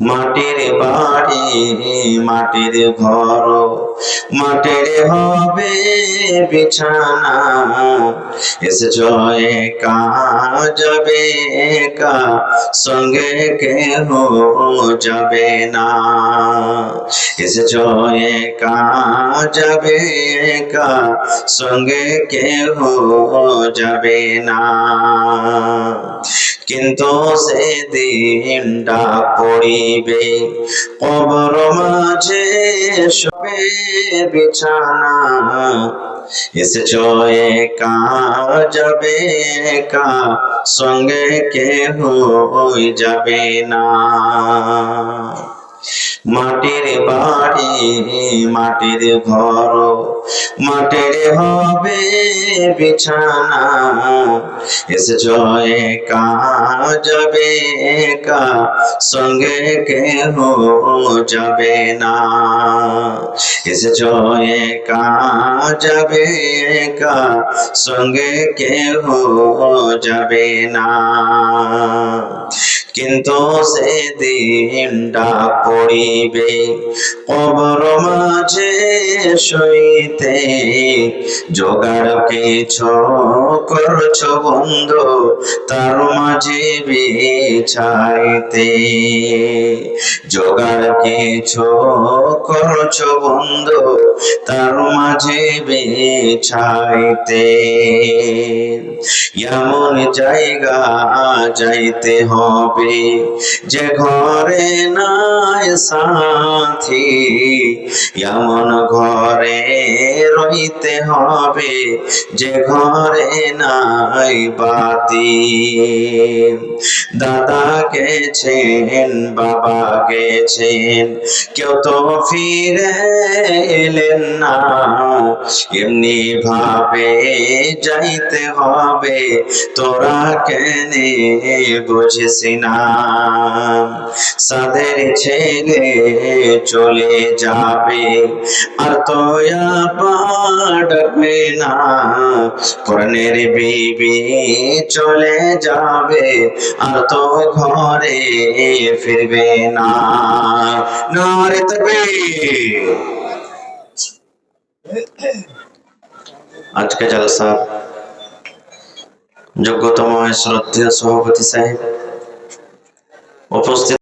মাটির বাড়ি, মাটির ঘর, মাটির হবে বিছানা। এসেছ একা, যাবে একা, সঙ্গে কেহ যাবে না। এসেছ একা, যাবে একা, সঙ্গে কেহ যাবে না। কিন্তু সেদিন ডাক পড়িবে কবর মাঝে সবে বিছানা। এসেছ একা, যাবে কা সঙ্গে কেহ যাবে না। মাটির বাড়ি, মাটির ঘর, মাটির হবে বিছানা। এসেছ একা, যাবে একা, সঙ্গে কেহ যাবে না। এসেছ একা, যাবে একা, সঙ্গে কেহ যাবে না। কিন্তু সেদিন ডাক পড়িবে, কবর মাঝে সইতে জোগাড় কিছু করছ বন্ধু, তার মাঝে বিছাইতে। জোগাড় কিছু করছ বন্ধু তার মাঝে বিছাইতে। এমন জায়গা যাইতে হবে যে ঘরে নাই সাথী। এমন ঘরে রইতে হবে যে ঘরে নাই বাতি। দাদা গেছেন বাবা গেছেন কেউ তো ফিরে এলেন না এমনি ভাবে যাইতে হবে, তোরা কেনে বুঝিস না। সাদের ছেলে চলে যাবে, আর তো ডাকবে না। পরনের বিবি চলে যাবে, আর তো ঘরে ফিরবে না। নারে তাকবীর। আজকে জলসা যোগ্যতম শ্রদ্ধেয় সভাপতি সাহেব উপস্থিত